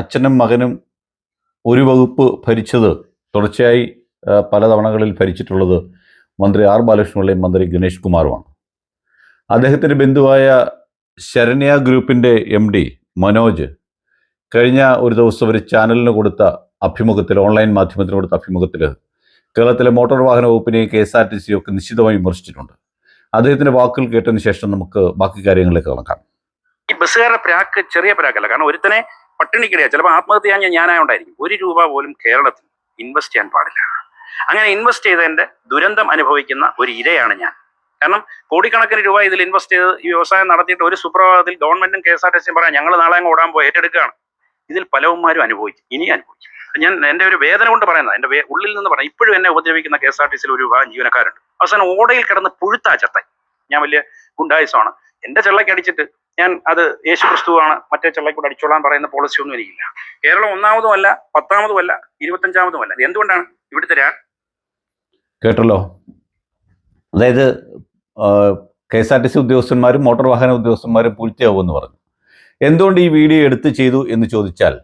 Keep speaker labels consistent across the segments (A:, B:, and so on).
A: അച്ഛനും മകനും ഒരു വകുപ്പ് ഭരിച്ചത് തുടർച്ചയായി പല തവണകളിൽ ഭരിച്ചിട്ടുള്ളത് മന്ത്രി ആർ ബാലകൃഷ്ണപിള്ളയും മന്ത്രി ഗണേഷ് കുമാറുമാണ്. അദ്ദേഹത്തിന്റെ ബന്ധുവായ ശരണ്യ ഗ്രൂപ്പിന്റെ എം ഡി മനോജ് കഴിഞ്ഞ ഒരു ദിവസം ഒരു ചാനലിന് കൊടുത്ത അഭിമുഖത്തിൽ ഓൺലൈൻ മാധ്യമത്തിന് കൊടുത്ത അഭിമുഖത്തിൽ കേരളത്തിലെ മോട്ടോർ വാഹന വകുപ്പിനെയും കെ എസ് ആർ ടി സിയും ഒക്കെ നിശ്ചിതമായി വിമർശിച്ചിട്ടുണ്ട്. അദ്ദേഹത്തിന്റെ വാക്കുകൾ കേട്ടതിന് ശേഷം നമുക്ക് ബാക്കി കാര്യങ്ങളിലേക്ക് കണക്കാം
B: ഈ ബസ്സുകാരുടെ പ്രാക്ക് ചെറിയ പ്രാക്കല്ല. കാരണം ഒരുത്തനെ പട്ടിണിക്കിടയാ. ചിലപ്പോൾ ആത്മഹത്യ ചെയ്യാൻ ഞാനായോണ്ടായിരിക്കും ഒരു രൂപ പോലും കേരളത്തിൽ ഇൻവെസ്റ്റ് ചെയ്യാൻ പാടില്ല. അങ്ങനെ ഇൻവെസ്റ്റ് ചെയ്തതിന്റെ ദുരന്തം അനുഭവിക്കുന്ന ഒരു ഇരയാണ് ഞാൻ. കാരണം കോടിക്കണക്കിന് രൂപ ഇതിൽ ഇൻവെസ്റ്റ് ചെയ്ത് ഈ വ്യവസായം നടത്തിയിട്ട് ഒരു സുപ്രഭാതത്തിൽ ഗവൺമെന്റും കെ എസ് ആർ ടി സിയും പറയാം ഞങ്ങൾ നാളെ അങ്ങ് ഓടാൻ പോയി ഏറ്റെടുക്കുകയാണ്. ഇതിൽ പലവന്മാരും അനുഭവിക്കും. ഇനി അനുഭവിക്കും. ഞാൻ എന്റെ ഒരു വേദന കൊണ്ട് പറയുന്നത്. എന്റെ ഉള്ളിൽ നിന്ന് പറയാം. ഇപ്പോഴും എന്നെ ഉപദ്രവിക്കുന്ന കെ എസ് ആർ ടി സിയിൽ ഒരു വിഭാഗം ജീവനക്കാരുണ്ട്. അവസാനം ഓടയിൽ കിടന്ന് പുഴുത്താ ചത്തായി ഞാൻ വലിയ ഗുണ്ടായുസമാണ്. എന്റെ ചെള്ളയ്ക്ക് അടിച്ചിട്ട് ഞാൻ അത് യേശു ക്രിസ്തുവാണ് മറ്റേ ചെള്ളക്കൂടെ അടിച്ചോളാൻ പറയുന്ന പോളിസി ഒന്നും എനിക്കില്ല. കേരളം ഒന്നാമതും അല്ല പത്താമതും അല്ല ഇരുപത്തഞ്ചാമതും അല്ല എന്തുകൊണ്ടാണ് ഇവിടുത്തെ രാ
A: കേട്ടല്ലോ? അതായത് K S R T C ഉദ്യോഗസ്ഥന്മാരും motor വാഹന ഉദ്യോഗസ്ഥന്മാരും പൂഴ്ത്തിയാവുമെന്ന് പറഞ്ഞു. എന്തുകൊണ്ട് ഈ വീഡിയോ എടുത്ത് ചെയ്തു എന്ന് ചോദിച്ചാൽ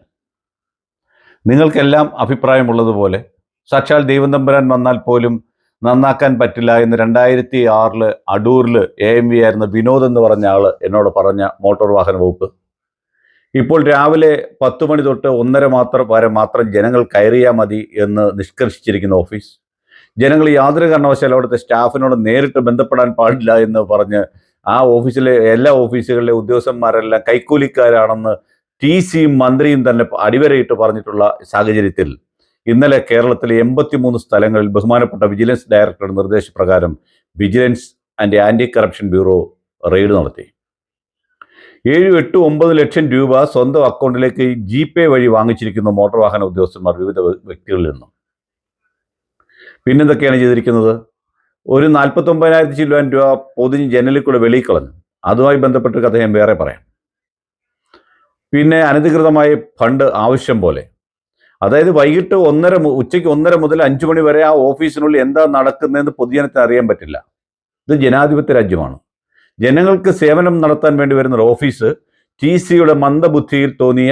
A: നിങ്ങൾക്കെല്ലാം അഭിപ്രായമുള്ളതുപോലെ സാക്ഷാൽ ദൈവം തമ്പുരാൻ വന്നാൽ പോലും നന്നാക്കാൻ പറ്റില്ല എന്ന് രണ്ടായിരത്തി ആറിൽ അടൂരിൽ എ എം വി ആയിരുന്ന വിനോദ് എന്ന് പറഞ്ഞ ആൾ എന്നോട് പറഞ്ഞ മോട്ടോർ വാഹന വകുപ്പ്. ഇപ്പോൾ രാവിലെ പത്ത് മണി തൊട്ട് ഒന്നര മാത്രം വരെ മാത്രം ജനങ്ങൾ കയറിയാൽ മതി എന്ന് നിഷ്കർഷിച്ചിരിക്കുന്ന ഓഫീസ്. ജനങ്ങൾ യാതൊരു കാരണവശാലും അവിടുത്തെ സ്റ്റാഫിനോട് നേരിട്ട് ബന്ധപ്പെടാൻ പാടില്ല എന്ന് പറഞ്ഞ് ആ ഓഫീസിലെ എല്ലാ ഓഫീസുകളിലെ ഉദ്യോഗസ്ഥന്മാരെല്ലാം കൈക്കൂലിക്കാരാണെന്ന് ടി സിയും മന്ത്രിയും തന്നെ അടിവരയിട്ട് പറഞ്ഞിട്ടുള്ള സാഹചര്യത്തിൽ ഇന്നലെ കേരളത്തിലെ എൺപത്തിമൂന്ന് സ്ഥലങ്ങളിൽ ബഹുമാനപ്പെട്ട വിജിലൻസ് ഡയറക്ടറുടെ നിർദ്ദേശപ്രകാരം vigilance and anti corruption bureau raid നടത്തി. ഏഴ് എട്ട് ഒമ്പത് ലക്ഷം രൂപ സ്വന്തം അക്കൗണ്ടിലേക്ക് ജി പേ വഴി വാങ്ങിച്ചിരിക്കുന്ന മോട്ടോർ വാഹന ഉദ്യോഗസ്ഥന്മാർ വിവിധ വ്യക്തികളിൽ നിന്നും. പിന്നെന്തൊക്കെയാണ് ചെയ്തിരിക്കുന്നത്? ഒരു നാൽപ്പത്തൊമ്പതിനായിരത്തി ചില്ലുവാൻ രൂപ പൊതിഞ്ഞ് ജനലിൽ കൂടെ വെളിയിൽ കളഞ്ഞു. അതുമായി ബന്ധപ്പെട്ട കഥ ഞാൻ വേറെ പറയാം. പിന്നെ അനധികൃതമായി ഫണ്ട് ആവശ്യം പോലെ അതായത് വൈകിട്ട് ഒന്നര ഉച്ചയ്ക്ക് ഒന്നര മുതൽ അഞ്ചു മണി വരെ ആ ഓഫീസിനുള്ളിൽ എന്താ നടക്കുന്നതെന്ന് പൊതുജനത്തിന് അറിയാൻ പറ്റില്ല. ഇത് ജനാധിപത്യ രാജ്യമാണ്. ജനങ്ങൾക്ക് സേവനം നടത്താൻ വേണ്ടി വരുന്ന ഒരു ഓഫീസ് ടി സിയുടെ മന്ദബുദ്ധിയിൽ തോന്നിയ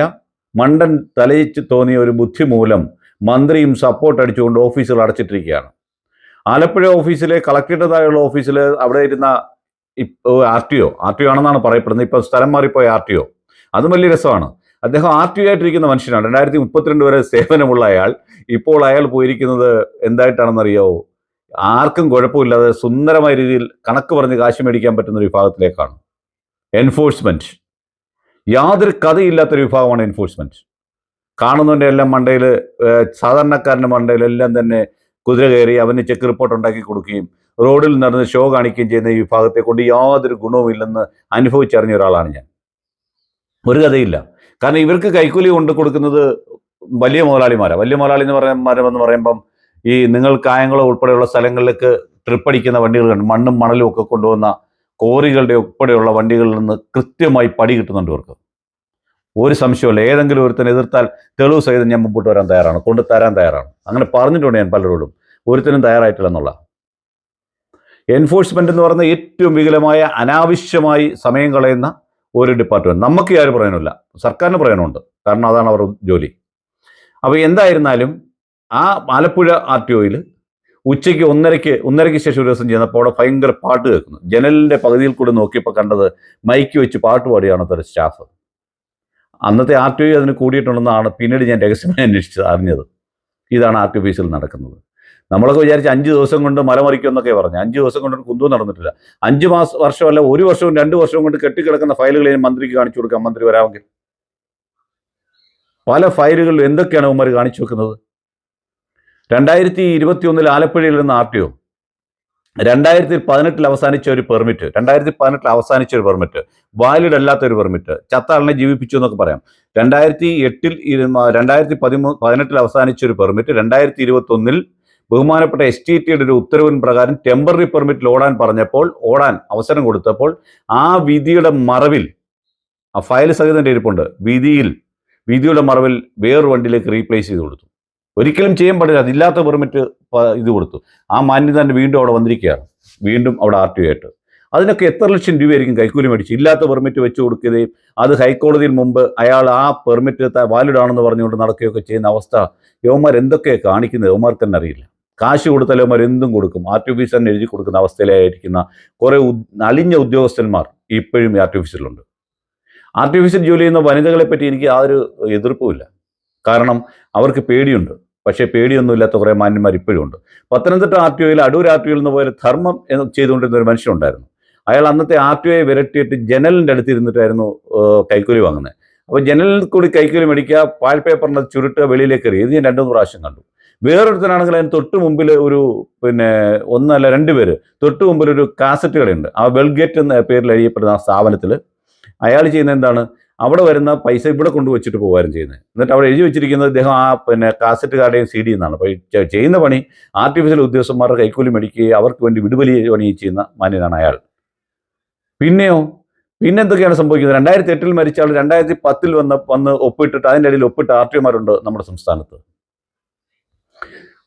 A: മണ്ടൻ തലയിച്ച് തോന്നിയ ഒരു ബുദ്ധി മൂലം മന്ത്രിയും സപ്പോർട്ട് അടിച്ചുകൊണ്ട് ഓഫീസുകൾ അടച്ചിട്ടിരിക്കുകയാണ്. ആലപ്പുഴ ഓഫീസിലെ കളക്ടറേറ്റതായുള്ള ഓഫീസിൽ അവിടെ ഇരുന്ന R T O R T O ആണെന്നാണ് പറയപ്പെടുന്നത്. ഇപ്പം സ്ഥലം മാറിപ്പോയ ആർ ടി ഒ. അതും വലിയ രസമാണ്. അദ്ദേഹം ആർ ടി ആയിട്ടിരിക്കുന്ന മനുഷ്യനാണ്. രണ്ടായിരത്തി മുപ്പത്തിരണ്ട് വരെ സേവനമുള്ള അയാൾ. ഇപ്പോൾ അയാൾ പോയിരിക്കുന്നത് എന്തായിട്ടാണെന്നറിയാവോ? ആർക്കും കുഴപ്പമില്ലാതെ സുന്ദരമായ രീതിയിൽ കണക്ക് പറഞ്ഞ് കാശ് മേടിക്കാൻ പറ്റുന്ന ഒരു വിഭാഗത്തിലേക്കാണ്. എൻഫോഴ്സ്മെന്റ് യാതൊരു കഥയില്ലാത്തൊരു വിഭാഗമാണ് എൻഫോഴ്സ്മെന്റ് കാണുന്നതിന്റെ എല്ലാം മണ്ടയിൽ സാധാരണക്കാരന്റെ മണ്ടയിൽ എല്ലാം തന്നെ കുതിര കയറി അവന് ചെക്ക് റിപ്പോർട്ട് ഉണ്ടാക്കി കൊടുക്കുകയും റോഡിൽ നടന്ന് ഷോ കാണിക്കുകയും ചെയ്യുന്ന ഈ വിഭാഗത്തെ കൊണ്ട് യാതൊരു ഗുണവുമില്ലെന്ന് അനുഭവിച്ചറിഞ്ഞ ഒരാളാണ് ഞാൻ. ഒരു കഥയില്ല. കാരണം ഇവർക്ക് കൈക്കൂലി കൊണ്ട് കൊടുക്കുന്നത് വലിയ മുതലാളിമാരാണ് വലിയ മുതലാളി എന്ന് പറയുമ്പോൾ പറയുമ്പം ഈ നിങ്ങൾ കായംകുളം ഉൾപ്പെടെയുള്ള സ്ഥലങ്ങളിലേക്ക് ട്രിപ്പ് അടിക്കുന്ന വണ്ടികൾ മണ്ണും മണലും ഒക്കെ കൊണ്ടുവന്ന കോറികളുടെ ഉൾപ്പെടെയുള്ള വണ്ടികളിൽ നിന്ന് കൃത്യമായി പടി കിട്ടുന്നുണ്ട് ഇവർക്ക്. ഒരു സംശയമല്ല ഏതെങ്കിലും ഒരുത്തനെ എതിർത്താൽ തെളിവ് സഹിതം ഞാൻ മുമ്പോട്ട് വരാൻ തയ്യാറാണ്. കൊണ്ട് തരാൻ തയ്യാറാണ്. അങ്ങനെ പറഞ്ഞിട്ടുണ്ട് ഞാൻ പലരോടും ഒരുത്തനും തയ്യാറായിട്ടില്ല എന്നുള്ള. എൻഫോഴ്സ്മെന്റ് എന്ന് പറയുന്ന ഏറ്റവും വികലമായ അനാവശ്യമായി സമയം കളയുന്ന ഒരു ഡിപ്പാർട്ട്മെന്റ് നമുക്ക് ആരും പറയാനില്ല സർക്കാരിന് പറയാനുണ്ട്. കാരണം അതാണ് അവർ ജോലി. അപ്പോൾ എന്തായിരുന്നാലും ആ ആലപ്പുഴ ആർ ടി ഒയിൽ ഉച്ചയ്ക്ക് ഒന്നരയ്ക്ക് ഒന്നരയ്ക്ക് ശേഷം ഒരു ദിവസം ചെയ്യുന്നപ്പോൾ അവിടെ ഭയങ്കര പാട്ട് കേൾക്കുന്നു. ജനലിന്റെ പകുതിയിൽ കൂടെ നോക്കിയപ്പോൾ കണ്ടത് മൈക്ക് വെച്ച് പാട്ട് പാടിയാണ് സ്റ്റാഫ് അന്നത്തെ ആർ ടി ഒ അതിന് കൂടിയിട്ടുണ്ടെന്നാണ് പിന്നീട് ഞാൻ രഹസ്യമായി അന്വേഷിച്ചത് അറിഞ്ഞത്. ഇതാണ് ആർ ടി ഓഫീസിൽ നടക്കുന്നത്. നമ്മളൊക്കെ വിചാരിച്ച് അഞ്ച് ദിവസം കൊണ്ട് മലമറിക്കും എന്നൊക്കെ പറഞ്ഞു. അഞ്ച് ദിവസം കൊണ്ട് കുന്തവും നടന്നിട്ടില്ല. അഞ്ച് മാസം വർഷമല്ല ഒരു വർഷവും രണ്ട് വർഷവും കൊണ്ട് കെട്ടിക്കിടക്കുന്ന ഫയലുകൾ ഞാൻ മന്ത്രിക്ക് കാണിച്ചു കൊടുക്കാം മന്ത്രി വരാമെങ്കിൽ. പല ഫയലുകളിലും എന്തൊക്കെയാണ് ഉമ്മർ കാണിച്ചു വെക്കുന്നത്? രണ്ടായിരത്തി ഇരുപത്തി ഒന്നിൽ ആലപ്പുഴയിൽ നിന്ന് ആർ ടി ഒ. രണ്ടായിരത്തി പതിനെട്ടിൽ അവസാനിച്ച ഒരു പെർമിറ്റ്. രണ്ടായിരത്തി പതിനെട്ടിൽ അവസാനിച്ച ഒരു പെർമിറ്റ്. വാലിഡ് അല്ലാത്ത ഒരു പെർമിറ്റ്. ചത്താളിനെ ജീവിപ്പിച്ചു എന്നൊക്കെ പറയാം. രണ്ടായിരത്തി എട്ടിൽ രണ്ടായിരത്തി പതിമൂ പതിനെട്ടിൽ അവസാനിച്ച ഒരു പെർമിറ്റ്. രണ്ടായിരത്തി ഇരുപത്തി ഒന്നിൽ ബഹുമാനപ്പെട്ട എസ് ടി ടിയുടെ ഒരു ഉത്തരവിൻ പ്രകാരം ടെമ്പററി പെർമിറ്റിൽ ഓടാൻ പറഞ്ഞപ്പോൾ ഓടാൻ അവസരം കൊടുത്തപ്പോൾ ആ വിധിയുടെ മറവിൽ ആ ഫയൽ സഹിതം ഇരിപ്പുണ്ട്. വിധിയിൽ വിധിയുടെ മറവിൽ വേറൊരു വണ്ടിയിലേക്ക് റീപ്ലേസ് ചെയ്ത് കൊടുത്തു. ഒരിക്കലും ചെയ്യാൻ പാടില്ല. അതില്ലാത്ത പെർമിറ്റ് ഇത് കൊടുത്തു. ആ മാന്യത തന്നെ വീണ്ടും അവിടെ വന്നിരിക്കുകയാണ്. വീണ്ടും അവിടെ ആർ ടി ആയിട്ട്. അതിനൊക്കെ എത്ര ലക്ഷം രൂപയായിരിക്കും കൈക്കൂലി മേടിച്ചു? ഇല്ലാത്ത പെർമിറ്റ് വെച്ച് കൊടുക്കുകയും അത് ഹൈക്കോടതിയിൽ മുമ്പ് അയാൾ ആ പെർമിറ്റ് വാലിഡ് ആണെന്ന് പറഞ്ഞുകൊണ്ട് നടക്കുകയൊക്കെ ചെയ്യുന്ന അവസ്ഥ യവന്മാർ എന്തൊക്കെ കാണിക്കുന്നത്? യവന്മാർക്ക് തന്നെ അറിയില്ല. കാശ് കൊടുത്താലും എന്തും കൊടുക്കും. ആർട്ടിഫിഷ്യൽ എഴുതി കൊടുക്കുന്ന അവസ്ഥയിലായിരിക്കുന്ന കുറേ അലിഞ്ഞ ഉദ്യോഗസ്ഥന്മാർ ഇപ്പോഴും ആർട്ടിഫിഷ്യലുണ്ട് ആർട്ടിഫിഷ്യൽ ജോലി ചെയ്യുന്ന വനിതകളെ പറ്റി എനിക്ക് യാതൊരു എതിർപ്പുമില്ല കാരണം അവർക്ക് പേടിയുണ്ട്. പക്ഷേ പേടിയൊന്നും ഇല്ലാത്ത കുറേ മാന്യന്മാർ ഇപ്പോഴും ഉണ്ട്. പത്തനംതിട്ട ആർ ടി ഒയിൽ അടൂർ ആർ ടി ഒയിൽ നിന്ന് പോലെ ധർമ്മം ചെയ്തുകൊണ്ടിരുന്ന ഒരു മനുഷ്യനുണ്ടായിരുന്നു അയാൾ അന്നത്തെ ആർ ടി ഒയെ വിരട്ടിയിട്ട് ജനലിന്റെ അടുത്തിരുന്നിട്ടായിരുന്നു കൈക്കൂലി വാങ്ങുന്നത്. അപ്പോൾ ജനലിൽ കൂടി കൈക്കൂലി മേടിക്കുക പാൽ പേപ്പറിന്റെ ചുരുട്ടുക വെളിയിലേക്ക് എറിയുക ഇത് ഞാൻ രണ്ടു പ്രാവശ്യം കണ്ടു. വേറൊരുത്തനാണെങ്കിൽ അതിന് തൊട്ട് മുമ്പിൽ ഒരു പിന്നെ ഒന്നല്ല രണ്ട് പേര്. തൊട്ട് മുമ്പിൽ ഒരു കാസറ്റ് കടയുണ്ട്. ആ വെൽഗേറ്റ് എന്ന പേരിൽ അറിയപ്പെടുന്ന ആ സ്ഥാപനത്തിൽ അയാൾ ചെയ്യുന്ന എന്താണ്? അവിടെ വരുന്ന പൈസ ഇവിടെ കൊണ്ടുവച്ചിട്ട് പോകാനും ചെയ്യുന്നത്. എന്നിട്ട് അവിടെ എഴുതി വെച്ചിരിക്കുന്നത് അദ്ദേഹം ആ പിന്നെ കാസറ്റ് കാർഡേയും സി ഡി എന്നാണ് അപ്പോൾ ചെയ്യുന്ന പണി ആർട്ടിഫിഷ്യൽ ഉദ്യോഗസ്ഥന്മാരുടെ കൈക്കൂലി മേടിക്കുകയും അവർക്ക് വേണ്ടി വിടുവലി പണി ചെയ്യുന്ന മാന്യനാണ് അയാൾ. പിന്നെയോ? പിന്നെ എന്തൊക്കെയാണ് സംഭവിക്കുന്നത്? രണ്ടായിരത്തി എട്ടിൽ മരിച്ച ആൾ രണ്ടായിരത്തി പത്തിൽ വന്ന് വന്ന് ഒപ്പിട്ടിട്ട് അതിന്റെ ഇടയിൽ ഒപ്പിട്ട ആർ ടി ഒമാരുണ്ട് നമ്മുടെ സംസ്ഥാനത്ത്.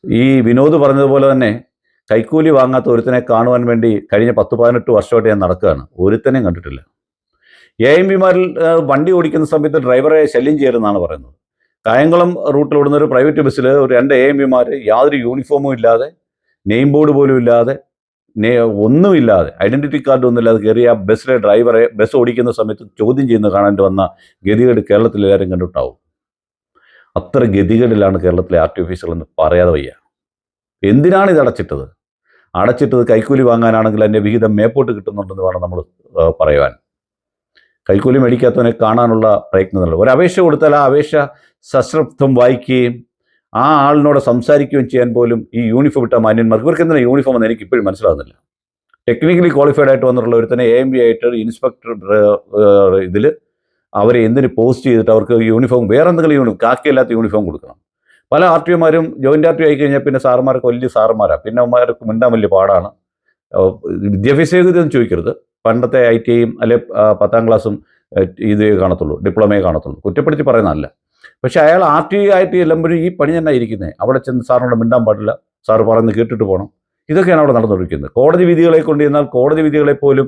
A: ഈ വിനോദ് പറഞ്ഞതുപോലെ തന്നെ കൈക്കൂലി വാങ്ങാത്ത ഒരുത്തനെ കാണുവാൻ വേണ്ടി കഴിഞ്ഞ പത്ത് പതിനെട്ട് വർഷമായിട്ട് ഞാൻ നടക്കുകയാണ്. ഒരുത്തനെയും കണ്ടിട്ടില്ല. എ എം പിമാരിൽ വണ്ടി ഓടിക്കുന്ന സമയത്ത് ഡ്രൈവറെ ശല്യം ചെയ്യരുതെന്നാണ് പറയുന്നത്. കായംകുളം റൂട്ടിൽ ഓടുന്ന ഒരു പ്രൈവറ്റ് ബസ്സിൽ ഒരു രണ്ട് എ എം പിമാർ യാതൊരു യൂണിഫോമും ഇല്ലാതെ നെയിം ബോർഡ് പോലും ഇല്ലാതെ ഒന്നുമില്ലാതെ ഐഡന്റിറ്റി കാർഡ് ഒന്നും ഇല്ലാതെ കയറിയ ആ ബസ്സിലെ ഡ്രൈവറെ ബസ് ഓടിക്കുന്ന സമയത്ത് ചോദ്യം ചെയ്യുന്ന കാണാൻ വന്ന ഗതികേട് കേരളത്തിൽ എല്ലാവരും കണ്ടിട്ടാവും. അത്ര ഗതികേടിലാണ് കേരളത്തിലെ ആർ ടി ഓഫീസുകൾ എന്ന് പറയാതെ വയ്യ. എന്തിനാണ് ഇത് അടച്ചിട്ടത്? അടച്ചിട്ടത് കൈക്കൂലി വാങ്ങാനാണെങ്കിൽ അതിന്റെ വിഹിതം മേപ്പോട്ട് കിട്ടുന്നുണ്ടെന്ന് വേണം നമ്മൾ പറയുവാൻ. കൈക്കൂലി മേടിക്കാത്തവനെ കാണാനുള്ള പ്രയത്നങ്ങൾ. ഒരു അപേക്ഷ കൊടുത്താൽ ആ അപേക്ഷ സശ്രദ്ധം വായിക്കുകയും ആ ആളിനോട് സംസാരിക്കുകയും ചെയ്യാൻ പോലും ഈ യൂണിഫോം ഇട്ട മാന്യന്മാർക്ക് ഇവർക്ക് എന്തിനാണ് യൂണിഫോം എന്ന് എനിക്ക് ഇപ്പോഴും മനസ്സിലാകുന്നില്ല ടെക്നിക്കലി ക്വാളിഫൈഡ് ആയിട്ട് വന്നിട്ടുള്ള തന്നെ എ എം ബി ആയിട്ട് ഇൻസ്പെക്ടർ ഇതിൽ അവരെ എന്തിന് പോസ്റ്റ് ചെയ്തിട്ട് അവർക്ക് യൂണിഫോം വേറെ എന്തെങ്കിലും യൂണിഫോം കാക്കിയല്ലാത്ത യൂണിഫോം കൊടുക്കണം. പല ആർ ടി ഒമാരും ജോയിന്റ് ആർ ടി ആയി കഴിഞ്ഞാൽ പിന്നെ സാറുമാർക്ക് വലിയ സാറുമാരാണ് പിന്നെ അവന്മാർക്ക് മിണ്ടാൻ വലിയ പാടാണ്. വിദ്യാഭ്യാസ യോഗ്യത ഒന്നും ചോദിക്കരുത്. പണ്ടത്തെ ഐ ടി ഐയും അല്ലെ പത്താം ക്ലാസ്സും ഇതേ കാണത്തുള്ളൂ ഡിപ്ലോമയെ കാണത്തുള്ളൂ. കുറ്റപ്പെടുത്തി പറയുന്നതല്ല. പക്ഷെ അയാൾ ആർ ടി ആയിട്ട് ചെല്ലുമ്പോഴും ഈ പണി തന്നെ ഇരിക്കുന്നത് അവിടെ ചെന്ന് സാറിനോട് മിണ്ടാൻ പാടില്ല. സാറ് പറയുന്നത് കേട്ടിട്ട് പോകണം ഇതൊക്കെയാണ് അവിടെ നടന്നുകൊണ്ടിരിക്കുന്നത്. കോടതി വിധികളെ കൊണ്ട് ചെന്നാൽ കോടതി വിധികളെ പോലും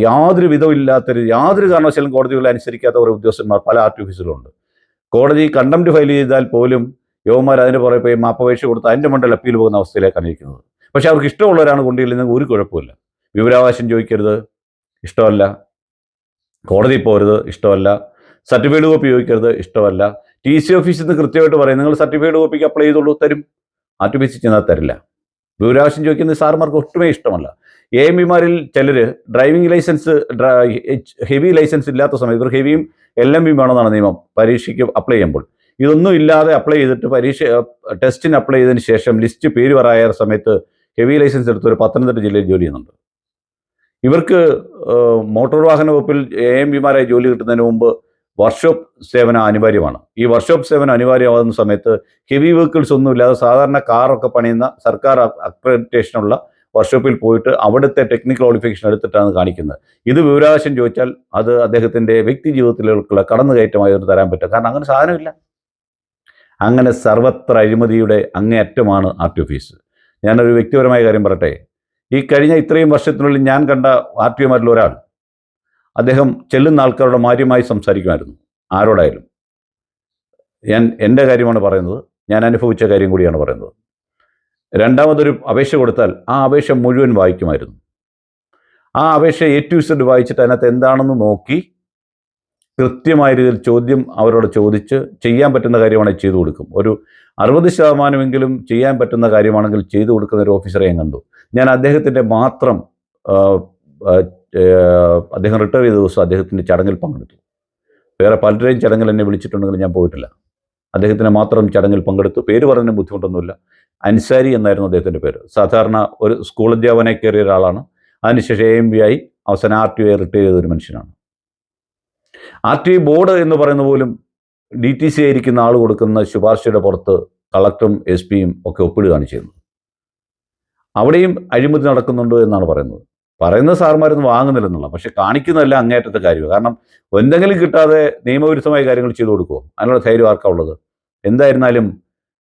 A: യാതൊരു വിധമില്ലാത്തൊരു യാതൊരു കാരണവശാലും കോടതികളെ അനുസരിക്കാത്ത കുറേ ഉദ്യോഗസ്ഥന്മാർ പല ആർ ടി ഓഫീസിലുണ്ട് കോടതി കണ്ടംപ്റ്റ് ഫയൽ ചെയ്താൽ പോലും യുവമാർ അതിന് പുറകെ പോയി മാപ്പപേക്ഷ കൊടുത്ത് അതിന്റെ മണ്ടൽ അപ്പീൽ പോകുന്ന അവസ്ഥയിലേക്കാണ് ഇരിക്കുന്നത് പക്ഷേ അവർക്ക് ഇഷ്ടമുള്ളവരാണ് കൊണ്ടുചെല്ലുന്നത് ഒരു കുഴപ്പമില്ല വിവരാവകാശം ചോദിക്കരുത് ഇഷ്ടമല്ല. കോടതി പോരുത് ഇഷ്ടമല്ല. സർട്ടിഫൈഡ് കോപ്പി ചോദിക്കരുത് ഇഷ്ടമല്ല. ടി സി ഓഫീസിൽ നിന്ന് കൃത്യമായിട്ട് പറയും നിങ്ങൾ സർട്ടിഫൈഡ് കോപ്പിക്ക് അപ്ലൈ ചെയ്തോളൂ തരും. ആർ ടി ഓഫീസിൽ ചെന്നാൽ തരില്ല. വിവരാവകാശം ചോദിക്കുന്നത് സാറുമാർക്ക് ഒട്ടുമേ ഇഷ്ടമല്ല. എ എം പിമാരിൽ ചിലർ ഡ്രൈവിംഗ് ലൈസൻസ് ഹെവി ലൈസൻസ് ഇല്ലാത്ത സമയത്ത് ഇവർ ഹെവിയും എൽ എം പിയും വേണമെന്നാണ് നിയമം പരീക്ഷയ്ക്ക് അപ്ലൈ ചെയ്യുമ്പോൾ. ഇതൊന്നും ഇല്ലാതെ അപ്ലൈ ചെയ്തിട്ട് പരീക്ഷ ടെസ്റ്റിന് അപ്ലൈ ചെയ്തതിന് ശേഷം ലിസ്റ്റ് പേര് പറയായ സമയത്ത് ഹെവി ലൈസൻസ് എടുത്ത് ഒരു പത്തനംതിട്ട ജില്ലയിൽ ജോലി ചെയ്യുന്നുണ്ട്. ഇവർക്ക് മോട്ടോർ വാഹന വകുപ്പിൽ എ എം പിമാരായി ജോലി കിട്ടുന്നതിന് മുമ്പ് വർക്ക്ഷോപ്പ് സേവനം അനിവാര്യമാണ്. ഈ വർക്ക്ഷോപ്പ് സേവനം അനിവാര്യമാകുന്ന സമയത്ത് ഹെവി വെഹിക്കിൾസ് ഒന്നും ഇല്ലാതെ സാധാരണ കാറൊക്കെ പണിയുന്ന സർക്കാർ അക്രഡിറ്റേഷനുള്ള വർക്ക്ഷോപ്പിൽ പോയിട്ട് അവിടുത്തെ ടെക്നിക്കൽ ക്വാളിഫിക്കേഷൻ എടുത്തിട്ടാണ് കാണിക്കുന്നത്. ഇത് വിവരാവകാശം ചോദിച്ചാൽ അത് അദ്ദേഹത്തിന്റെ വ്യക്തി ജീവിതത്തിലേക്കുള്ള കടന്നുകയറ്റമായി അതിന് തരാൻ പറ്റും. കാരണം അങ്ങനെ സാധനമില്ല. അങ്ങനെ സർവത്ര അഴിമതിയുടെ അങ്ങേയറ്റമാണ് ആർ ടി ഓഫീസ് ഞാനൊരു വ്യക്തിപരമായ കാര്യം പറയട്ടെ. ഈ കഴിഞ്ഞ ഇത്രയും വർഷത്തിനുള്ളിൽ ഞാൻ കണ്ട ആർ ടി ഒമാരിൽ ഒരാൾ. അദ്ദേഹം ചെല്ലുന്ന ആൾക്കാരോട് മാര്യമായി സംസാരിക്കുമായിരുന്നു. ആരോടായാലും. ഞാൻ എന്റെ കാര്യമാണ് പറയുന്നത്. ഞാൻ അനുഭവിച്ച കാര്യം കൂടിയാണ് പറയുന്നത്. രണ്ടാമതൊരു അപേക്ഷ കൊടുത്താൽ ആ അപേക്ഷ മുഴുവൻ വായിക്കുമായിരുന്നു. ആ അപേക്ഷ എ ടു സെഡ് വായിച്ചിട്ട് അതിനകത്ത് എന്താണെന്ന് നോക്കി കൃത്യമായ രീതിയിൽ ചോദ്യം അവരോട് ചോദിച്ച് ചെയ്യാൻ പറ്റുന്ന കാര്യമാണെങ്കിൽ ചെയ്തു കൊടുക്കും. ഒരു അറുപത് ശതമാനമെങ്കിലും ചെയ്യാൻ പറ്റുന്ന കാര്യമാണെങ്കിൽ ചെയ്തു കൊടുക്കുന്ന ഒരു ഓഫീസറെ ഞാൻ കണ്ടു. ഞാൻ അദ്ദേഹത്തിന്റെ മാത്രം അദ്ദേഹം റിട്ടയർ ചെയ്ത ദിവസം അദ്ദേഹത്തിന്റെ ചടങ്ങിൽ പങ്കെടുത്തു. വേറെ പലരുടെയും ചടങ്ങിൽ എന്നെ വിളിച്ചിട്ടുണ്ടെങ്കിൽ ഞാൻ പോയിട്ടില്ല. അദ്ദേഹത്തിന് മാത്രം ചടങ്ങിൽ പങ്കെടുത്തു. പേര് പറഞ്ഞ ബുദ്ധിമുട്ടൊന്നുമില്ല. അൻസാരി എന്നായിരുന്നു അദ്ദേഹത്തിന്റെ പേര്. സാധാരണ ഒരു സ്കൂൾ അധ്യാപനെ കയറിയ ഒരാളാണ്. അതിനുശേഷം എ എം ബി ആയി അവസാനം ആർ ടി ഐ റിട്ടയർ ചെയ്ത ഒരു മനുഷ്യനാണ്. ആർ ടി ഐ ബോർഡ് എന്ന് പറയുന്ന പോലും ഡി ടി സി ആയിരിക്കുന്ന ആൾ കൊടുക്കുന്ന ശുപാർശയുടെ പുറത്ത് കളക്ടറും എസ് പിയും ഒക്കെ ഒപ്പിടുകയാണ് ചെയ്യുന്നത്. അവിടെയും അഴിമതി നടക്കുന്നുണ്ടോ എന്നാണ് പറയുന്നത്. പറയുന്ന സാറുമാരൊന്നും വാങ്ങുന്നില്ലെന്നുള്ള പക്ഷെ കാണിക്കുന്നതല്ല അങ്ങേറ്റത്തെ കാര്യമാണ് കാരണം എന്തെങ്കിലും കിട്ടാതെ നിയമവിരുദ്ധമായ കാര്യങ്ങൾ ചെയ്തു കൊടുക്കുമോ അതിനുള്ള ധൈര്യം ആർക്കാ ഉള്ളത്? എന്തായിരുന്നാലും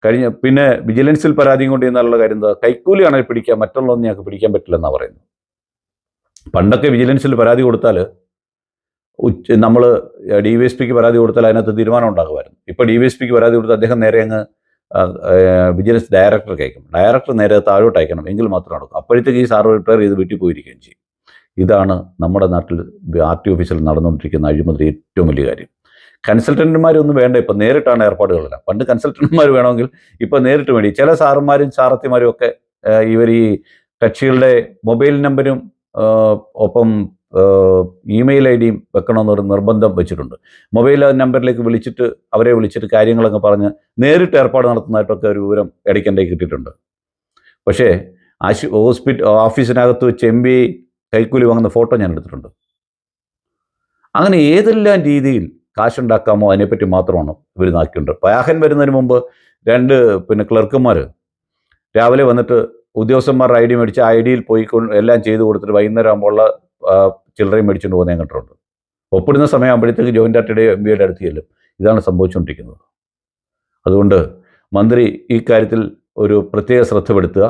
A: കഴിഞ്ഞ പിന്നെ വിജിലൻസിൽ പരാതിയും കൊണ്ട് ചെന്നാലുള്ള കാര്യം എന്താ? കൈക്കൂലിയാണെങ്കിൽ പിടിക്കാൻ മറ്റുള്ളതൊന്നും ഞങ്ങൾക്ക് പിടിക്കാൻ പറ്റില്ലെന്നാണ് പറയുന്നത്. പണ്ടൊക്കെ വിജിലൻസിൽ പരാതി കൊടുത്താൽ ഉച്ച നമ്മൾ ഡി വി എസ് പിക്ക് പരാതി കൊടുത്താൽ അതിനകത്ത് തീരുമാനം ഉണ്ടാകുമായിരുന്നു. ഇപ്പോൾ ഡി വി എസ് പിക്ക് പരാതി കൊടുത്താൽ അദ്ദേഹം നേരെ അങ്ങ് വിജിലൻസ് ഡയറക്ടർക്ക് അയക്കും ഡയറക്ടർ നേരെ താഴോട്ട് അയക്കണം എങ്കിൽ മാത്രം നടക്കും. അപ്പോഴത്തേക്ക് ഈ സാറ് റിട്ടയർ ചെയ്ത് വീട്ടിൽ പോയിരിക്കുകയും ചെയ്യും. ഇതാണ് നമ്മുടെ നാട്ടിൽ ആർ ടി ഓഫീസിൽ നടന്നുകൊണ്ടിരിക്കുന്ന അഴിമതി ഏറ്റവും വലിയ കാര്യം. കൺസൾട്ടന്റുമാരൊന്നും വേണ്ട ഇപ്പം നേരിട്ടാണ് ഏർപ്പാടുകളെല്ലാം. പണ്ട് കൺസൾട്ടന്റുമാർ വേണമെങ്കിൽ ഇപ്പം നേരിട്ട് വേണ്ടി ചില സാറുമാരും സാറത്തിമാരും ഒക്കെ ഇവർ ഈ കക്ഷികളുടെ മൊബൈൽ നമ്പരും ഒപ്പം ഇമെയിൽ ഐ ഡിയും വെക്കണമെന്നൊരു നിർബന്ധം വെച്ചിട്ടുണ്ട്. മൊബൈൽ നമ്പറിലേക്ക് വിളിച്ചിട്ട് അവരെ വിളിച്ചിട്ട് കാര്യങ്ങളൊക്കെ പറഞ്ഞ് നേരിട്ട് ഏർപ്പാട് നടത്തുന്നതായിട്ടൊക്കെ ഒരു വിവരം ഇടയ്ക്കെന്റെ കിട്ടിയിട്ടുണ്ട്. പക്ഷേ ആശു ഹോസ്പിറ്റൽ ഓഫീസിനകത്ത് വെച്ച് എം ബി കൈക്കൂലി വാങ്ങുന്ന ഫോട്ടോ ഞാൻ എടുത്തിട്ടുണ്ട്. അങ്ങനെ ഏതെല്ലാം രീതിയിൽ കാശുണ്ടാക്കാമോ? അതിനെപ്പറ്റി മാത്രമാണ് ഇവർ നാക്കിയുണ്ട് പയാഹൻ വരുന്നതിന് മുമ്പ് രണ്ട് പിന്നെ ക്ലർക്കുമാർ രാവിലെ വന്നിട്ട് ഉദ്യോഗസ്ഥന്മാരുടെ ഐ ഡി മേടിച്ച് ഐ ഡിയിൽ പോയി എല്ലാം ചെയ്തു കൊടുത്തിട്ട് വൈകുന്നേരം ആകുമ്പോഴുള്ള ചില്ലറയും മേടിച്ചുകൊണ്ട് പോകുന്ന കണ്ടിട്ടുണ്ട് ഒപ്പിടുന്ന സമയമാകുമ്പോഴത്തേക്ക് ജോയിന്റ് ആർട്ടിയുടെ എം ബിയുടെ അടുത്ത് ചെല്ലും. ഇതാണ് സംഭവിച്ചുകൊണ്ടിരിക്കുന്നത് അതുകൊണ്ട് മന്ത്രി ഈ കാര്യത്തിൽ ഒരു പ്രത്യേക ശ്രദ്ധ പെടുത്തുക.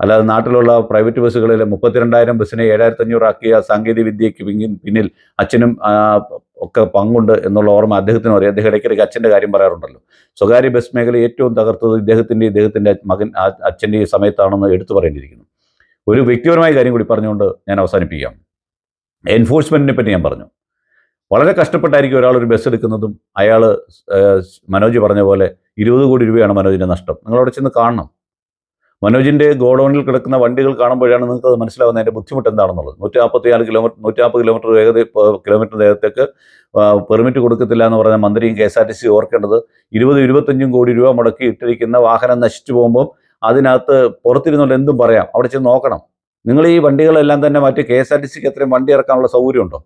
A: അല്ലാതെ നാട്ടിലുള്ള പ്രൈവറ്റ് ബസ്സുകളിൽ മുപ്പത്തിരണ്ടായിരം ബസ്സിനെ ഏഴായിരത്തി അഞ്ഞൂറാക്കിയ സാങ്കേതിക വിദ്യയ്ക്ക് പിന്നിൽ അച്ഛനും ഒക്കെ പങ്കുണ്ട് എന്നുള്ള ഓർമ്മ അദ്ദേഹത്തിന് അറിയാം അദ്ദേഹം ഇടയ്ക്കിടയ്ക്ക് അച്ഛന്റെ കാര്യം പറയാറുണ്ടല്ലോ. സ്വകാര്യ ബസ് മേഖല ഏറ്റവും തകർത്തത് ഇദ്ദേഹത്തിന്റെ ഇദ്ദേഹത്തിന്റെ മകൻ അച്ഛന്റെ ഈ സമയത്താണെന്ന് എടുത്തു പറയേണ്ടിയിരിക്കുന്നു. ഒരു വ്യക്തിപരമായ കാര്യം കൂടി പറഞ്ഞുകൊണ്ട് ഞാൻ അവസാനിപ്പിക്കാം. എൻഫോഴ്സ്മെന്റിനെ പറ്റി ഞാൻ പറഞ്ഞു. വളരെ കഷ്ടപ്പെട്ടായിരിക്കും ഒരാൾ ഒരു ബസ് എടുക്കുന്നതും അയാൾ മനോജ് പറഞ്ഞ പോലെ ഇരുപത് കോടി രൂപയാണ് മനോജിന്റെ നഷ്ടം. നിങ്ങളവിടെ ചെന്ന് കാണണം. മനോജിന്റെ ഗോഡൗണിൽ കിടക്കുന്ന വണ്ടികൾ കാണുമ്പോഴാണ് നിങ്ങൾക്ക് അത് മനസ്സിലാവുന്നത് അതിന്റെ ബുദ്ധിമുട്ട് എന്താണെന്നുള്ളത് നൂറ്റി നാൽപ്പത്തി നാല് കിലോമീറ്റർ നൂറ്റി നാൽപ്പത് കിലോമീറ്റർ വേഗത കിലോമീറ്റർ നേരത്തേക്ക് പെർമിറ്റ് കൊടുക്കത്തില്ല എന്ന് പറഞ്ഞ മന്ത്രിയും K S R T C ഓർക്കേണ്ടത് ഇരുപത് ഇരുപത്തഞ്ചും കോടി രൂപ മുടക്കി ഇട്ടിരിക്കുന്ന വാഹനം നശിച്ചു പോകുമ്പോൾ അതിനകത്ത് പുറത്തിരുന്നുകൊണ്ട് എന്തും പറയാം. അവിടെ ചെന്ന് നോക്കണം. നിങ്ങൾ ഈ വണ്ടികളെല്ലാം തന്നെ മാറ്റി കെ എസ് ആർ ടി സിക്ക് എത്രയും വണ്ടി ഇറക്കാനുള്ള സൗകര്യമുണ്ടോ?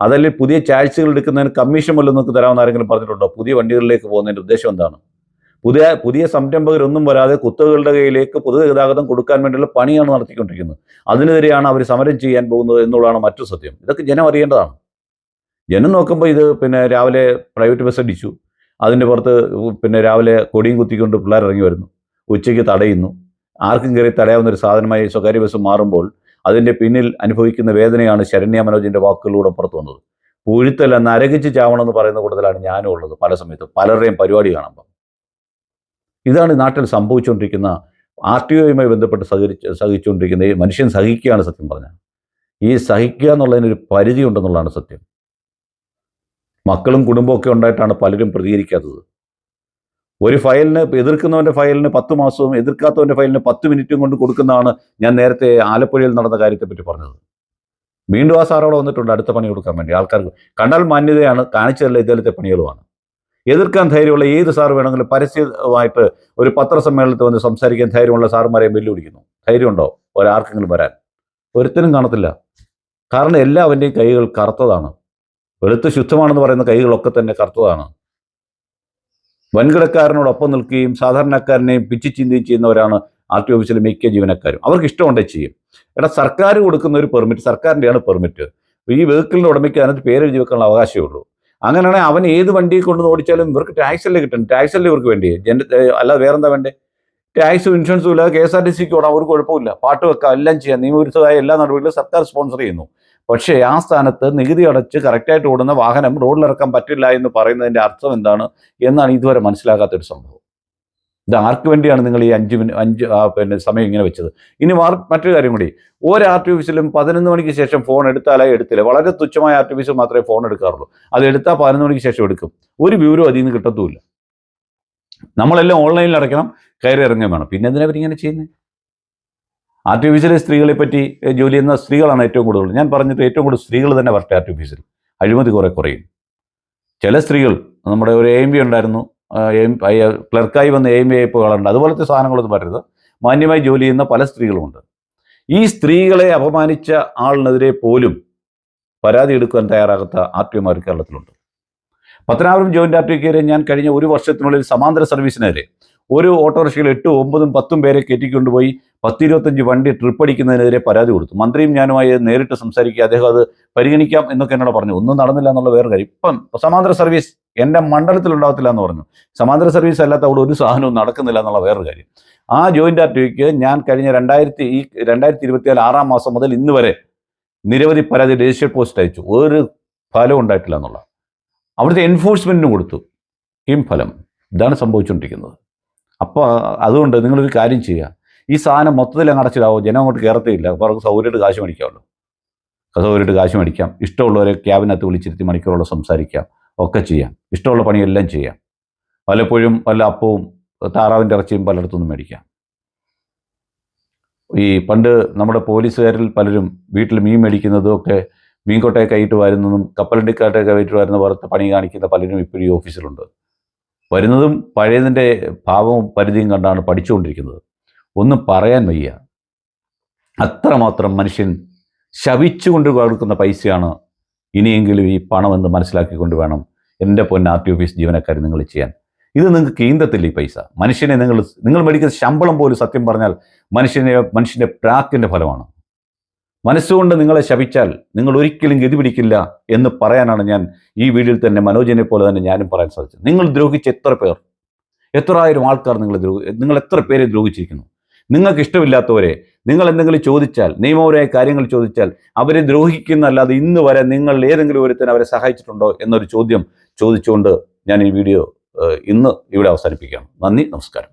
A: അതല്ലെങ്കിൽ പുതിയ ചാഴ്ചകൾ എടുക്കുന്നതിന് കമ്മീഷൻ വല്ലതും നിങ്ങൾക്ക് തരാമെന്ന് ആരെങ്കിലും പറഞ്ഞിട്ടുണ്ടോ? പുതിയ വണ്ടികളിലേക്ക് പോകുന്നതിന്റെ ഉദ്ദേശം എന്താണ്? പുതിയ പുതിയ സംരംഭകരൊന്നും വരാതെ കുത്തകളുടെ കയ്യിലേക്ക് പൊതുഗതാഗതം കൊടുക്കാൻ വേണ്ടിയുള്ള പണിയാണ് നടത്തിക്കൊണ്ടിരിക്കുന്നത്. അതിനെതിരെയാണ് അവർ സമരം ചെയ്യാൻ പോകുന്നത് എന്നുള്ളതാണ് മറ്റു സത്യം. ഇതൊക്കെ ജനം അറിയേണ്ടതാണ്. ജനം നോക്കുമ്പോൾ ഇത് പിന്നെ രാവിലെ പ്രൈവറ്റ് ബസ് അടിച്ചു. അതിന്റെ പുറത്ത് പിന്നെ രാവിലെ കൊടിയും കുത്തിക്കൊണ്ട് പിള്ളേർ ഇറങ്ങി വരുന്നു. ഉച്ചയ്ക്ക് തടയുന്നു. ആർക്കും കയറി തടയാവുന്ന ഒരു സാധനമായി സ്വകാര്യ ബസ് മാറുമ്പോൾ അതിന്റെ പിന്നിൽ അനുഭവിക്കുന്ന വേദനയാണ് ശരണ്യ മനോജിന്റെ വാക്കുകളിലൂടെ പുറത്തു വന്നത്. പുഴുത്തല്ല നരകിച്ച് ചാവണമെന്ന് പറയുന്ന കൂട്ടത്തിലാണ് ഞാനും ഉള്ളത് പല സമയത്തും. പലരുടെയും പരിപാടി കാണുമ്പോൾ ഇതാണ് നാട്ടിൽ സംഭവിച്ചുകൊണ്ടിരിക്കുന്ന ആർ ടി ഒയുമായി ബന്ധപ്പെട്ട് സഹകരിച്ച് സഹിച്ചുകൊണ്ടിരിക്കുന്ന ഈ മനുഷ്യൻ സഹിക്കുകയാണ് സത്യം പറഞ്ഞാൽ. ഈ സഹിക്കുക എന്നുള്ളതിനൊരു പരിധി ഉണ്ടെന്നുള്ളതാണ് സത്യം. മക്കളും കുടുംബമൊക്കെ ഉണ്ടായിട്ടാണ് പലരും പ്രതികരിക്കാത്തത്. ഒരു ഫയലിന് എതിർക്കുന്നവന്റെ ഫയലിന് പത്ത് മാസവും എതിർക്കാത്തവന്റെ ഫയലിന് പത്ത് മിനിറ്റും കൊണ്ട് കൊടുക്കുന്നതാണ് ഞാൻ നേരത്തെ ആലപ്പുഴയിൽ നടന്ന കാര്യത്തെപ്പറ്റി പറഞ്ഞത്. വീണ്ടും ആ സാറോടെ വന്നിട്ടുണ്ട് അടുത്ത പണി കൊടുക്കാൻ വേണ്ടി. ആൾക്കാർക്ക് കണ്ടാൽ മാന്യതയാണ് കാണിച്ചതല്ല ഇദ്ദേഹത്തെ പണികളുമാണ്. എതിർക്കാൻ ധൈര്യമുള്ള ഏത് സാർ വേണമെങ്കിലും പരസ്യമായിട്ട് ഒരു പത്രസമ്മേളനത്തിൽ വന്ന് സംസാരിക്കാൻ ധൈര്യമുള്ള സാറുമാരെയും വെല്ലുവിളിക്കുന്നു. ധൈര്യമുണ്ടോ? ഒരാർക്കെങ്കിലും വരാൻ? ഒരുത്തനും കാണത്തില്ല. കാരണം എല്ലാവന്റെയും കൈകൾ കറുത്തതാണ്. വെളുത്ത് ശുദ്ധമാണെന്ന് പറയുന്ന കൈകളൊക്കെ തന്നെ കറുത്തതാണ്. വൻകിടക്കാരനോടൊപ്പം നിൽക്കുകയും സാധാരണക്കാരനെയും പിച്ചി ചിന്തിയും ചെയ്യുന്നവരാണ് ആർ ടി ഓഫീസിലെ മിക്ക ജീവനക്കാരും. അവർക്ക് ഇഷ്ടമുണ്ടേ ചെയ്യും. എടാ സർക്കാർ കൊടുക്കുന്ന ഒരു പെർമിറ്റ് സർക്കാരിന്റെയാണ് പെർമിറ്റ്. ഈ വെഹിക്കിളിന്റെ ഉടമയ്ക്ക് അതിനകത്ത് പേരെഴുതി വെക്കാനുള്ള അവകാശമേ ഉള്ളൂ. അങ്ങനെയാണെങ്കിൽ അവൻ ഏത് വണ്ടി കൊണ്ടുവന്ന് ഓടിച്ചാലും ഇവർക്ക് ടാക്സ് അല്ലേ കിട്ടും ടാക്സ് അല്ലേ ഇവർക്ക് വേണ്ടി ജന അല്ലാതെ വേറെന്താ വേണ്ടേ? ടാക്സും ഇൻഷുറൻസും ഇല്ല കെ എസ് ആർ ടി സിക്ക് ഓടാം ഒരു കുഴപ്പമില്ല പാട്ട് വെക്കാം എല്ലാം ചെയ്യാം. നിയമവിരുദ്ധമായ എല്ലാ നടപടികളും സർക്കാർ സ്പോൺസർ ചെയ്യുന്നു. പക്ഷേ ആ സ്ഥാനത്ത് നികുതി അടച്ച് കറക്റ്റായിട്ട് ഓടുന്ന വാഹനം റോഡിലിറക്കാൻ പറ്റില്ല എന്ന് പറയുന്നതിന്റെ അർത്ഥം എന്താണ്? എന്നാണ് ഇതുവരെ മനസ്സിലാകാത്തൊരു സംഭവം. ഇത് ആർക്ക് വേണ്ടിയാണ് നിങ്ങൾ ഈ അഞ്ച് മിനിറ്റ് അഞ്ച് പിന്നെ സമയം ഇങ്ങനെ വെച്ചത്? ഇനി മറ്റൊരു കാര്യം കൂടി. ഒരു ആർട്ടിഫിഷ്യലും പതിനൊന്ന് മണിക്ക് ശേഷം ഫോൺ എടുത്താലേ എടുത്തില്ല. വളരെ തുച്ഛമായ ആർ ടി ഓഫീസിൽ മാത്രമേ ഫോൺ എടുക്കാറുള്ളൂ. അത് എടുത്താൽ പതിനൊന്ന് മണിക്ക് ശേഷം എടുക്കും. ഒരു വിവരവും അതിൽ നിന്ന് കിട്ടത്തുമില്ല. നമ്മളെല്ലാം ഓൺലൈനിൽ അടയ്ക്കണം കയറി ഇറങ്ങുകയും വേണം. പിന്നെ എന്തിനാ ഇങ്ങനെ ചെയ്യുന്നത് ആർട്ടിഫിഷ്യൽ സ്ത്രീകളെ പറ്റി ജോലി ചെയ്യുന്ന സ്ത്രീകളാണ് ഏറ്റവും കൂടുതൽ. ഞാൻ പറഞ്ഞിട്ട് ഏറ്റവും കൂടുതൽ സ്ത്രീകൾ തന്നെ വരട്ടെ ആർ ടി ഓഫീസിൽ അഴിമതി കുറെ കുറയും. ചില സ്ത്രീകൾ നമ്മുടെ ഒരു എം ബി ഉണ്ടായിരുന്നു. ക്ലർക്കായി വന്ന എം എ പോകളുണ്ട് അതുപോലത്തെ സാധനങ്ങളൊന്നും പറയരുത്. മാന്യമായി ജോലി ചെയ്യുന്ന പല സ്ത്രീകളുമുണ്ട്. ഈ സ്ത്രീകളെ അപമാനിച്ച ആളിനെതിരെ പോലും പരാതി എടുക്കാൻ തയ്യാറാകാത്ത ആർ ടി ഒമാർ കേരളത്തിലുണ്ട്. പത്തനാപുരം ജോയിന്റ് ആർ ടി ഒക്കെതിരെ ഞാൻ കഴിഞ്ഞ ഒരു വർഷത്തിനുള്ളിൽ സമാന്തര സർവീസിനെതിരെ ഒരു ഓട്ടോറിക്ഷയിൽ എട്ടും ഒമ്പതും പത്തും പേരെ കയറ്റിക്കൊണ്ടുപോയി പത്തിരുപത്തഞ്ച് വണ്ടി ട്രിപ്പ് അടിക്കുന്നതിനെതിരെ പരാതി കൊടുത്തു. മന്ത്രിയും ഞാനുമായി നേരിട്ട് സംസാരിക്കുക അദ്ദേഹം അത് പരിഗണിക്കാം എന്നൊക്കെ എന്നോട് പറഞ്ഞു. ഒന്നും നടന്നില്ല എന്നുള്ള വേറെ കാര്യം. ഇപ്പം സമാന്തര സർവീസ് എന്റെ മണ്ഡലത്തിൽ ഉണ്ടാകത്തില്ല എന്ന് പറഞ്ഞു. സമാന്തര സർവീസ് അല്ലാത്ത അവിടെ ഒരു സാധനവും നടക്കുന്നില്ല എന്നുള്ള വേറൊരു കാര്യം. ആ ജോയിന്റ് ആർ ഞാൻ കഴിഞ്ഞ രണ്ടായിരത്തി ഈ രണ്ടായിരത്തി ഇരുപത്തിനാല് ആറാം മാസം മുതൽ ഇന്ന് വരെ നിരവധി പരാതി രജിസ്റ്റർ പോസ്റ്റ് അയച്ചു. ഒരു ഫലം ഉണ്ടായിട്ടില്ല എന്നുള്ള. അവിടുത്തെ എൻഫോഴ്സ്മെന്റിന് കൊടുത്തു. ഈ ഫലം. ഇതാണ് സംഭവിച്ചുകൊണ്ടിരിക്കുന്നത്. അപ്പോൾ അതുകൊണ്ട് നിങ്ങളൊരു കാര്യം ചെയ്യുക. ഈ സാധനം മൊത്തത്തിൽ അങ്ങ് അടച്ചിടാവോ? ജനം അങ്ങോട്ട് കയറത്തില്ല അപ്പോൾ അവർക്ക് സൗകര്യമായിട്ട് കാശ് മേടിക്കാമല്ലോ. സൗകര്യമായിട്ട് കാശ് മേടിക്കാം. ഇഷ്ടമുള്ളവരെ ക്യാബിനകത്ത് വിളിച്ചിരുത്തി മണിക്കൂറോളം സംസാരിക്കാം. ഒക്കെ ചെയ്യാം. ഇഷ്ടമുള്ള പണിയെല്ലാം ചെയ്യാം. പലപ്പോഴും വല്ല അപ്പവും താറാവിന്റെ ഇറച്ചിയും പലയിടത്തുനിന്ന് മേടിക്കാം. ഈ പണ്ട് നമ്മുടെ പോലീസുകാരിൽ പലരും വീട്ടിൽ മീൻ മേടിക്കുന്നതും ഒക്കെ മീൻകൊട്ടയെ കൈയിട്ട് വരുന്നതും കപ്പലണ്ടിക്കാട്ടെ കൈയിട്ട് വരുന്ന പുറത്ത് പണി കാണിക്കുന്ന പലരും ഇപ്പോഴും ഈ ഓഫീസിലുണ്ട്. വരുന്നതും പഴയതിന്റെ ഭാവവും പരിധിയും കണ്ടാണ് പഠിച്ചുകൊണ്ടിരിക്കുന്നത്. ഒന്നും പറയാൻ വയ്യ. അത്രമാത്രം മനുഷ്യൻ ശവിച്ചുകൊണ്ട് കൊടുക്കുന്ന പൈസയാണ് ഇനിയെങ്കിലും ഈ പണമെന്ന് മനസ്സിലാക്കിക്കൊണ്ട് വേണം എന്റെ പൊന്ന ആർ ടി ഓഫീസ് ജീവനക്കാർ നിങ്ങൾ ചെയ്യാൻ. ഇത് നിങ്ങൾക്ക് കീന്തത്തില്ല ഈ പൈസ? മനുഷ്യനെ നിങ്ങൾ നിങ്ങൾ മേടിക്കുന്ന ശമ്പളം പോലും സത്യം പറഞ്ഞാൽ മനുഷ്യനെ മനുഷ്യന്റെ പ്രാക്കിന്റെ ഫലമാണ്. മനസ്സുകൊണ്ട് നിങ്ങളെ ശപിച്ചാൽ നിങ്ങൾ ഒരിക്കലും ഗതി പിടിക്കില്ല എന്ന് പറയാനാണ് ഞാൻ ഈ വീഡിയോയിൽ തന്നെ മനോജിനെ പോലെ തന്നെ ഞാനും പറയാൻ സാധിച്ചത്. നിങ്ങൾ ദ്രോഹിച്ച എത്ര പേർ? എത്ര ആയിരം ആൾക്കാർ നിങ്ങൾ ദ്രോഹി നിങ്ങൾ എത്ര പേരെ ദ്രോഹിച്ചിരിക്കുന്നു? നിങ്ങൾക്ക് ഇഷ്ടമില്ലാത്തവരെ നിങ്ങൾ എന്തെങ്കിലും ചോദിച്ചാൽ നിയമപരമായ കാര്യങ്ങൾ ചോദിച്ചാൽ അവരെ ദ്രോഹിക്കുന്നല്ലാതെ ഇന്ന് വരെ നിങ്ങൾ ഏതെങ്കിലും ഒരുത്തൻ അവരെ സഹായിച്ചിട്ടുണ്ടോ എന്നൊരു ചോദ്യം ചോദിച്ചുകൊണ്ട് ഞാൻ ഈ വീഡിയോ ഇന്ന് ഇവിടെ അവസാനിപ്പിക്കുകയാണ്. നന്ദി നമസ്കാരം.